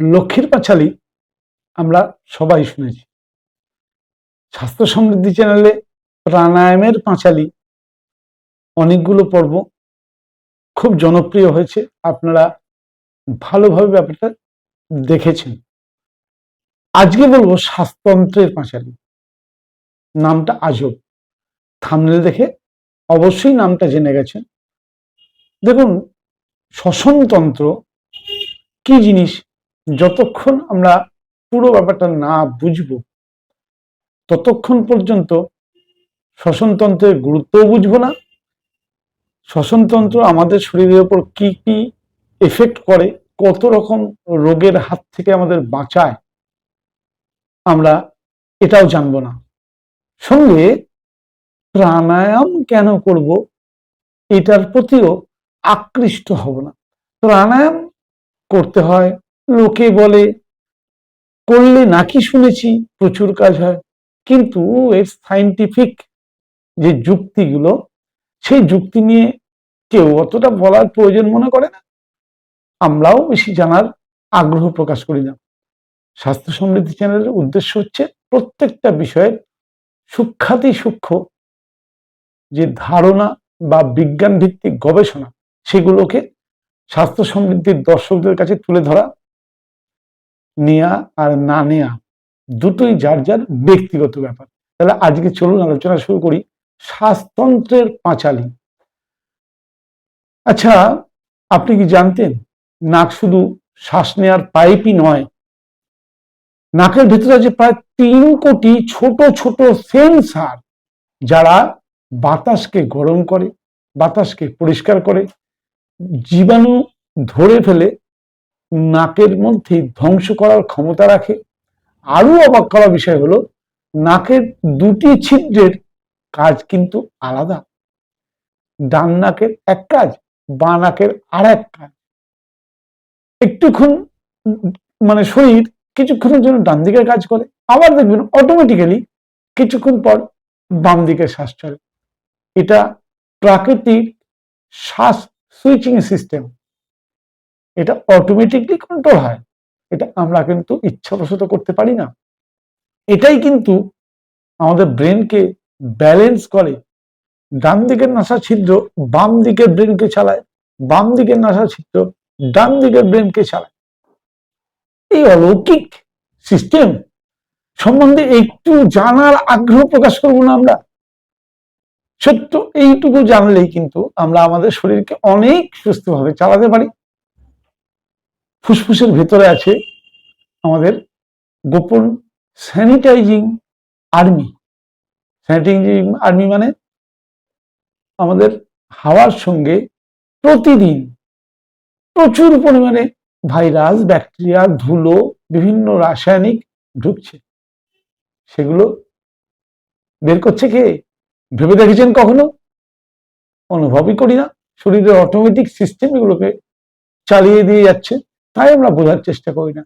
লক্ষ্মীর পাঁচালী আমরা সবাই শুনেছি। স্বাস্থ্য সমৃদ্ধি চ্যানেলে প্রাণায়ামের পাঁচালী অনেকগুলো পর্ব খুব জনপ্রিয় হয়েছে। আপনারা ভালোভাবে ব্যাপারটা দেখেছেন। আজকে বলব শ্বাসতন্ত্রের পাঁচালী। নামটা আজব। থামনেল দেখে অবশ্যই নামটা জেনে গেছেন। দেখুন, শ্বসনতন্ত্র কি জিনিস? যতক্ষণ আমরা পুরো ব্যাপারটা না বুঝব, ততক্ষণ পর্যন্ত শ্বসনতন্ত্রের গুরুত্বও বুঝব না। শ্বসনতন্ত্র আমাদের শরীরের উপর কি কি এফেক্ট করে, কত রকম রোগের হাত থেকে আমাদের বাঁচায়, আমরা এটাও জানব না। সঙ্গে প্রাণায়াম কেন করব, এটার প্রতিও আকৃষ্ট হব না। প্রাণায়াম করতে হয় লোকে বলে, করলে নাকি শুনেছি প্রচুর কাজ হয়। কিন্তু এর সাইন্টিফিক যে যুক্তিগুলো, সেই যুক্তি নিয়ে কেউ অতটা বলার প্রয়োজন মনে করে না। আমরাও বেশি জানার আগ্রহ প্রকাশ করি না। স্বাস্থ্য সমৃদ্ধি চ্যানেলের উদ্দেশ্য হচ্ছে প্রত্যেকটা বিষয়ের সূক্ষাতি সূক্ষ্ম যে ধারণা বা বিজ্ঞান ভিত্তিক গবেষণা, সেগুলোকে স্বাস্থ্য সমৃদ্ধির দর্শকদের কাছে তুলে ধরা নেয়া আর না নেয়া দুটোই যার যার ব্যক্তিগত ব্যাপার। তাহলে আজকে চলুন আলোচনা শুরু করি শ্বাসতন্ত্রের পাঁচালী। আচ্ছা আপনি কি জানতেন নাক শুধু শ্বাস নেওয়ার পাইপই নয়, নাকের ভেতরে আছে প্রায় তিন কোটি ছোট ছোট সেন্সার যারা বাতাসকে গরম করে, বাতাসকে পরিষ্কার করে, জীবাণু ধরে ফেলে নাকের মধ্যে ধ্বংস করার ক্ষমতা রাখে। আরও অবাক করা বিষয় হলো, নাকের দুটি ছিদ্রের কাজ কিন্তু আলাদা। ডান নাকের এক কাজ, বা নাকের আর এক কাজ। একটুক্ষণ মানে শরীর কিছুক্ষণের জন্য ডান দিকের কাজ করে, আবার দেখবেন অটোমেটিক্যালি কিছুক্ষণ পর বাম দিকে শ্বাস চলে। এটা প্রাকৃতিক শ্বাস সুইচিং সিস্টেম এটা অটোমেটিকলি কন্ট্রোল হয়। এটা আমরা কিন্তু ইচ্ছাপ্রসূত করতে পারি না। এটাই কিন্তু আমাদের ব্রেনকে ব্যালেন্স করে। ডান দিকের নাসা ছিদ্র বাম দিকের ব্রেনকে চালায়। বাম দিকের নাসা ছিদ্র ডান দিকের ব্রেনকে চালায়। এই অলৌকিক সিস্টেম সম্বন্ধে একটু জানার আগ্রহ প্রকাশ করব না আমরা। সত্য, এইটুকু জানলেই কিন্তু আমরা আমাদের শরীরকে অনেক সুস্থভাবে চালাতে পারি। ফুসফুসের ভেতরে আছে আমাদের গোপন স্যানিটাইজিং আর্মি স্যানিটাইজিং আর্মি মানে আমাদের হাওয়ার সঙ্গে প্রতিদিন প্রচুর পরিমাণে ভাইরাস, ব্যাকটেরিয়া, ধুলো, বিভিন্ন রাসায়নিক ঢুকছে। সেগুলো বের করছে কে? ভেবে দেখেছেন কখনো? অনুভবই করি না। শরীরের অটোমেটিক সিস্টেম এগুলোকে চালিয়ে দিয়ে যাচ্ছে। তাই আমরা বোঝার চেষ্টা করি না।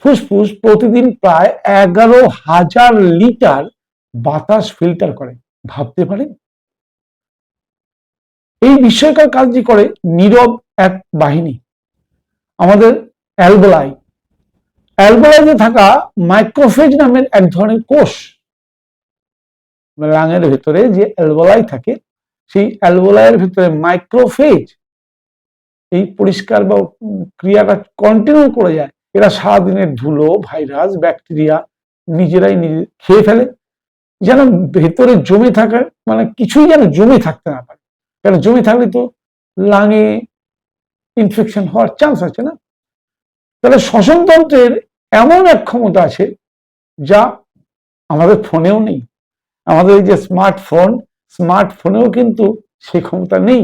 ফুসফুস প্রতিদিন প্রায় এগারো হাজার লিটার বাতাস ফিল্টার করে। ভাবতে পারেন? এই বিস্ময়কর কাজটি করে নীরব এক বাহিনী, আমাদের অ্যালবোলাই। অ্যালবোলাইতে থাকা মাইক্রোফেজ নামের এক ধরনের কোষ। লাঙের ভেতরে যে অ্যালবোলাই থাকে, সেই অ্যালবোলাইয়ের ভেতরে মাইক্রোফেজ এই পরিষ্কার বা ক্রিয়াটা কন্টিনিউ করে যায়। এরা সারাদিনের ধুলো ভাইরাস ব্যাকটেরিয়া নিজেরাই নিজে, খেয়ে ফেলে। যেন ভেতরে জমে থাকার মানে কিছুই যেন জমে থাকতে না পারে। কারণ জমে থাকলে তো লাঙে ইনফেকশন হওয়ার চান্স আছে না? তাহলে শ্বসনতন্ত্রের এমন এক ক্ষমতা আছে যা আমাদের ফোনেও নেই। আমাদের এই যে স্মার্টফোন স্মার্টফোনেও কিন্তু সেই ক্ষমতা নেই।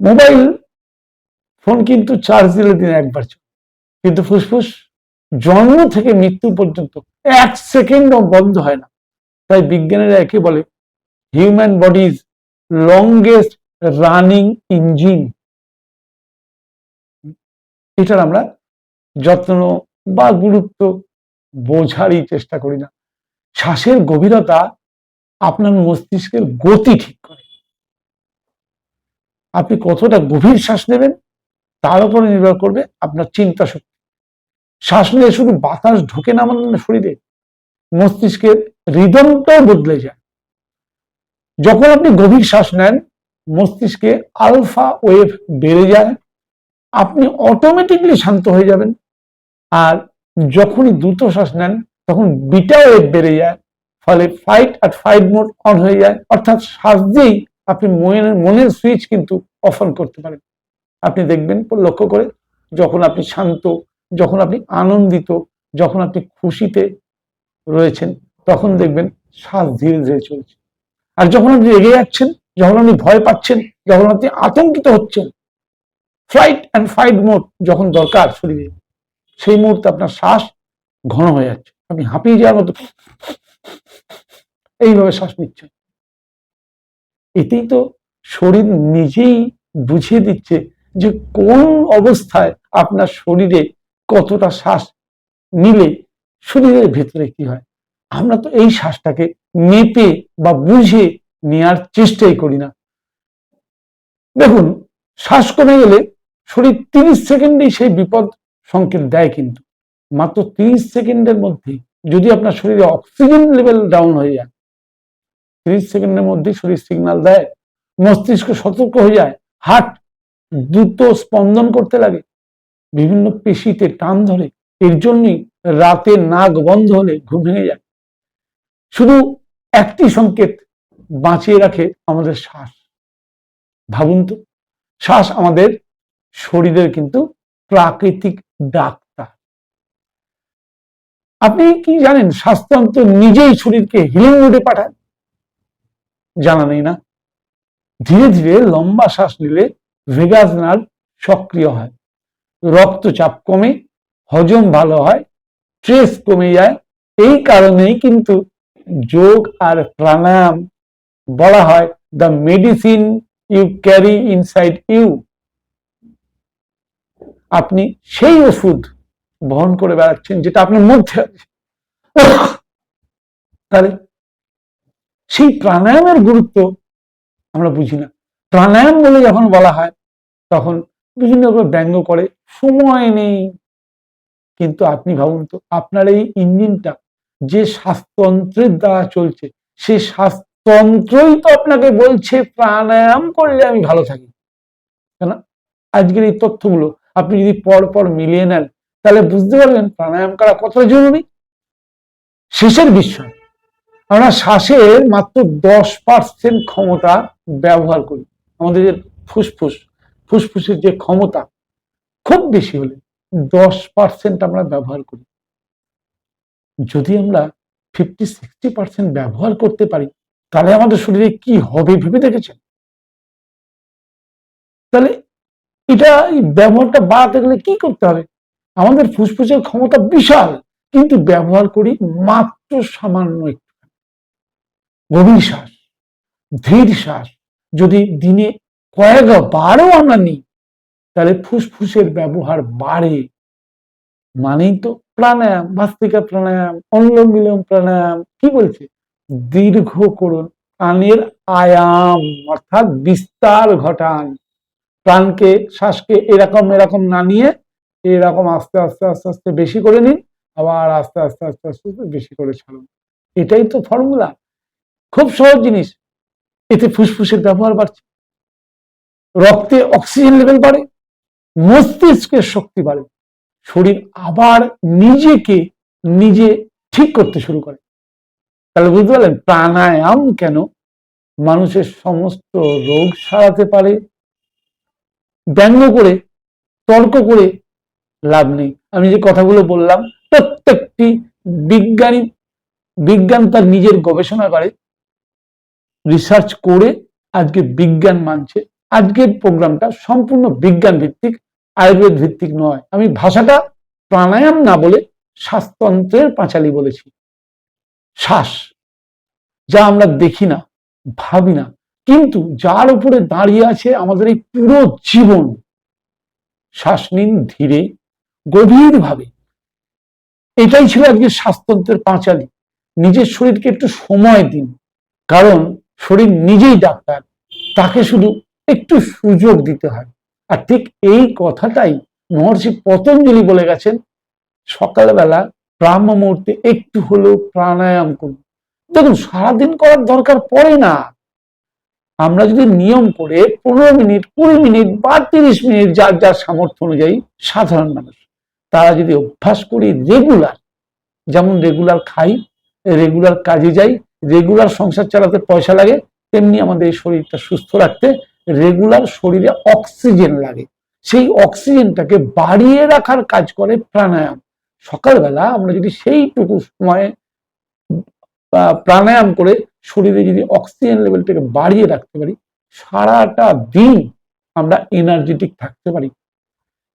মোবাইল, ফোন কিন্তু চার্জ দিলে দিনে একবার কিন্তু ফুসফুস, জন্ম থেকে মৃত্যু পর্যন্ত এক সেকেন্ডও বন্ধ হয় না। তাই বিজ্ঞানীরা একে বলে human body's longest running engine এটার আমরা যত্ন বা গুরুত্ব বোঝারই চেষ্টা করি না। শ্বাসের গভীরতা আপনার মস্তিষ্কের গতি ঠিক করে। আপনি কতটা গভীর শ্বাস নেবেন, তার উপরে নির্ভর করবে আপনার চিন্তা শক্তি। শ্বাস নিয়ে শুধু বাতাস ঢোকে না আমাদের শরীরে, মস্তিষ্কের রিদমটাও বদলে যায়। যখন আপনি গভীর শ্বাস নেন, মস্তিষ্কে আলফা ওয়েভ বেড়ে যায়, আপনি অটোমেটিকলি শান্ত হয়ে যাবেন। আর যখনই দ্রুত শ্বাস নেন, তখন বিটা ওয়েভ বেড়ে যায়, ফলে ফাইট আর ফাইট মোড অন হয়ে যায়। অর্থাৎ শ্বাস দিয়েই আপনি মনের মনের সুইচ কিন্তু অফ অন করতে পারেন। আপনি দেখবেন, লক্ষ্য করে যখন আপনি শান্ত, যখন আপনি আনন্দিত, যখন আপনি খুশিতে রয়েছেন, তখন দেখবেন শ্বাস ধীরে ধীরে চলছে। আর যখন আপনি রেগে যাচ্ছেন, যখন আপনি ভয় পাচ্ছেন, যখন আপনি আতঙ্কিত হচ্ছেন ফ্লাইট অ্যান্ড ফাইট মোড যখন দরকার শরীরে, সেই মুহূর্তে আপনার শ্বাস ঘন হয়ে যাচ্ছে। আপনি হাঁপিয়ে যাওয়ার মতো এইভাবে শ্বাস নিচ্ছেন। এতেই তো শরীর নিজেই বুঝিয়ে দিচ্ছে যে কোন অবস্থায় আপনার শরীরে কতটা শ্বাস নিলে শরীরের ভেতরে কি হয়। আমরা তো এই শ্বাসটাকে মেপে বা বুঝে নেয়ার চেষ্টাই করি না। দেখুন, শ্বাস কমে গেলে শরীর তিরিশ সেকেন্ডেই সেই বিপদ সংকেত দেয় কিন্তু। মাত্র তিরিশ সেকেন্ডের মধ্যে যদি আপনার শরীরে অক্সিজেন লেভেল ডাউন হয়ে যায় তিরিশ সেকেন্ডের মধ্যে শরীর সিগন্যাল দেয়, মস্তিষ্ক সতর্ক হয়ে যায় হার্ট দ্রুত স্পন্দন করতে লাগে। বিভিন্ন পেশিতে টান ধরে, এর জন্যই রাতে নাক বন্ধ হলে ঘুম ভেঙে যায়। শুধু একটি সংকেত বাঁচিয়ে রাখে আমাদের শ্বাস। ভাবুন তো, শ্বাস আমাদের শরীরের কিন্তু প্রাকৃতিক ডাক্তার আপনি কি জানেন স্বাস্থ্যতন্ত্র নিজেই শরীরকে হিলিং মোডে পাঠায়? জানা নেই না। ধীরে ধীরে লম্বা শ্বাস নিলে ভেগাস নার্ভ সক্রিয় হয়। রক্তচাপ কমে, হজম ভালো হয়, স্ট্রেস কমে যায়। এই কারণেই কিন্তু যোগ আর প্রাণায়াম বলা হয় the medicine you carry inside you আপনি সেই ওষুধ বহন করে বেড়াচ্ছেন যেটা আপনার মধ্যে আছে। তাহলে সেই প্রাণায়ামের গুরুত্ব আমরা বুঝি না। প্রাণায়াম বলে যখন বলা হয়, তখন বিভিন্ন রকম ব্যঙ্গ করে, সময় নেই। কিন্তু আপনি ভাবুন তো, আপনার এই ইঞ্জিনটা যে শ্বাসতন্ত্রের দ্বারা চলছে সেই শ্বাসতন্ত্রই তো আপনাকে বলছে, প্রাণায়াম করলে আমি ভালো থাকি। কেন? আজকের এই তথ্যগুলো আপনি যদি পর পর মিলিয়ে নেন, তাহলে বুঝতে পারবেন প্রাণায়াম করা কতটা জরুরি। শেষের বিষয়। আমরা শ্বাসের মাত্র দশ পার্সেন্ট ক্ষমতা ব্যবহার করি। আমাদের যে ফুসফুস, ফুসফুসের যে ক্ষমতা, খুব বেশি হলে দশ পার্সেন্ট আমরা ব্যবহার করি। যদি আমরা ফিফটি সিক্সটি পার্সেন্ট ব্যবহার করতে পারি, তাহলে আমাদের শরীরে কি হবে ভেবে দেখেছেন? তাহলে এটা ব্যবহারটা বাড়াতে গেলে কি করতে হবে? আমাদের ফুসফুসের ক্ষমতা বিশাল, কিন্তু ব্যবহার করি মাত্র সামান্য একটু। গভীর শ্বাস, ধীর শ্বাস। যদি দিনে কয়েকবারও আমরা নিই, তাহলে ফুসফুসের ব্যবহার বাড়ে। মানেই তো প্রাণায়াম, ভাস্তিকা প্রাণায়াম অনুলোম বিলোম প্রাণায়াম, কি বলছে? দীর্ঘ করুন প্রাণের আয়াম, অর্থাৎ বিস্তার ঘটান। প্রাণকে, শ্বাসকে এরকম এরকম না নিয়ে এরকম আস্তে আস্তে আস্তে আস্তে বেশি করে নিন, আবার আস্তে আস্তে আস্তে আস্তে বেশি করে ছাড়ুন। এটাই তো ফর্মুলা খুব সহজ জিনিস। এতে ফুসফুসের ব্যবহার বাড়ছে। রক্তে অক্সিজেন লেভেল বাড়ে মস্তিষ্কের শক্তি বাড়ে। শরীর আবার নিজেকে নিজে ঠিক করতে শুরু করে। তাহলে বুঝতে পারলেন প্রাণায়াম কেন? মানুষের সমস্ত রোগ সারাতে পারে, ব্যঙ্গ করে, তর্ক করে লাভ নেই। আমি যে কথাগুলো বললাম, প্রত্যেকটি বিজ্ঞানী, বিজ্ঞান তার নিজের গবেষণা করে। রিসার্চ করে আজকে বিজ্ঞান মানছে। আজকের প্রোগ্রামটা সম্পূর্ণ বিজ্ঞান ভিত্তিক আয়ুর্বেদ ভিত্তিক নয়। আমি ভাষাটা প্রাণায়াম না বলে শ্বাসতন্ত্রের পাঁচালি বলেছি। শ্বাস, যা আমরা দেখি না, ভাবি না। কিন্তু যার উপরে দাঁড়িয়ে আছে আমাদের এই পুরো জীবন, শ্বাস নিন ধীরে, গভীরভাবে। এটাই ছিল আজকে শ্বাসতন্ত্রের পাঁচালি। নিজের শরীরকে একটু সময় দিন। কারণ শরীর নিজেই ডাক্তার, তাকে শুধু একটু সুযোগ দিতে হয়। আর ঠিক এই কথাটাই মহর্ষি পতঞ্জলি বলে গেছেন, সকালবেলা ব্রাহ্ম মুহূর্তে একটু হলেও প্রাণায়াম করুন। দেখুন, সারাদিন করার দরকার পড়ে না। আমরা যদি নিয়ম করে পনেরো মিনিট, কুড়ি মিনিট বা তিরিশ মিনিট যার যার সামর্থ্য অনুযায়ী সাধারণ মানুষ, তারা যদি অভ্যাস করি রেগুলার যেমন রেগুলার খাই রেগুলার কাজে যাই রেগুলার সংসার চালাতে পয়সা লাগে, তেমনি আমাদের এই শরীরটা সুস্থ রাখতে রেগুলার শরীরে অক্সিজেন লাগে। সেই অক্সিজেনটাকে বাড়িয়ে রাখার কাজ করে প্রাণায়াম। সকালবেলা আমরা যদি সেইটুকু সময়ে প্রাণায়াম করে শরীরে যদি অক্সিজেন লেভেলটাকে বাড়িয়ে রাখতে পারি, সারাটা দিন আমরা এনার্জেটিক থাকতে পারি।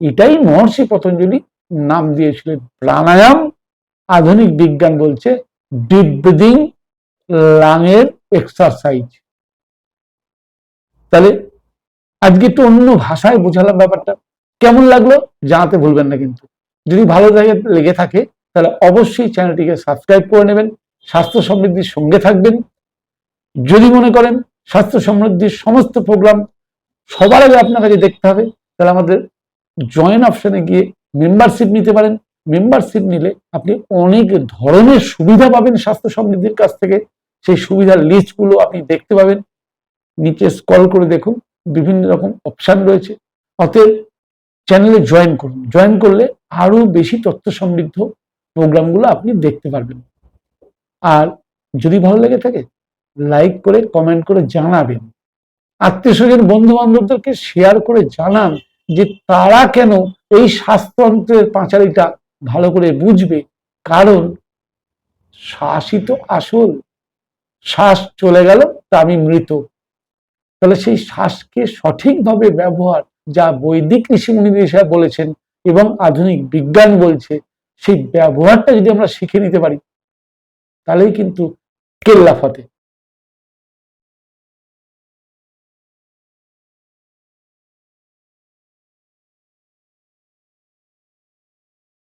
এটাই মহর্ষি পতঞ্জলি নাম দিয়েছিলেন প্রাণায়াম। আধুনিক বিজ্ঞান বলছে ডিপ ব্রিদিং লাঙের এক্সারসাইজ তাহলে আজকে একটু অন্য ভাষায় বোঝালাম ব্যাপারটা। কেমন লাগল জানাতে ভুলবেন না কিন্তু। যদি ভালো লাগে লেগে থাকে, তাহলে অবশ্যই চ্যানেলটিকে সাবস্ক্রাইব করে নেবেন, স্বাস্থ্য সমৃদ্ধির সঙ্গে থাকবেন। যদি মনে করেন স্বাস্থ্য সমৃদ্ধির সমস্ত প্রোগ্রাম সবার আগে আপনার কাছে দেখতে হবে, তাহলে আমাদের জয়েন অপশনে গিয়ে মেম্বারশিপ নিতে পারেন। মেম্বারশিপ নিলে আপনি অনেক ধরনের সুবিধা পাবেন স্বাস্থ্য সমৃদ্ধির কাছ থেকে। সেই সুবিধার লিস্টগুলো আপনি দেখতে পাবেন। নিচে স্কল করে দেখুন, বিভিন্ন রকম অপশন রয়েছে। অতএব চ্যানেলে জয়েন করুন। জয়েন করলে আরও বেশি তথ্য সমৃদ্ধ প্রোগ্রামগুলো আপনি দেখতে পারবেন। আর যদি ভালো লেগে থাকে লাইক করে কমেন্ট করে জানাবেন। আত্মীয় স্বজন বন্ধু বান্ধবদেরকে শেয়ার করে জানান যে তারা কেন এই শ্বাসতন্ত্রের পাঁচালিটা ভালো করে বুঝবে। কারণ শ্বাসই তো আসল শ্বাস চলে গেল, তা আমি মৃত। তাহলে সেই শ্বাসকে সঠিকভাবে ব্যবহার যা বৈদিক ঋষিমুনি হিসাবে বলেছেন এবং আধুনিক বিজ্ঞান বলছে, সেই ব্যবহারটা যদি আমরা শিখে নিতে পারি, তাহলেই কিন্তু কেল্লা ফতে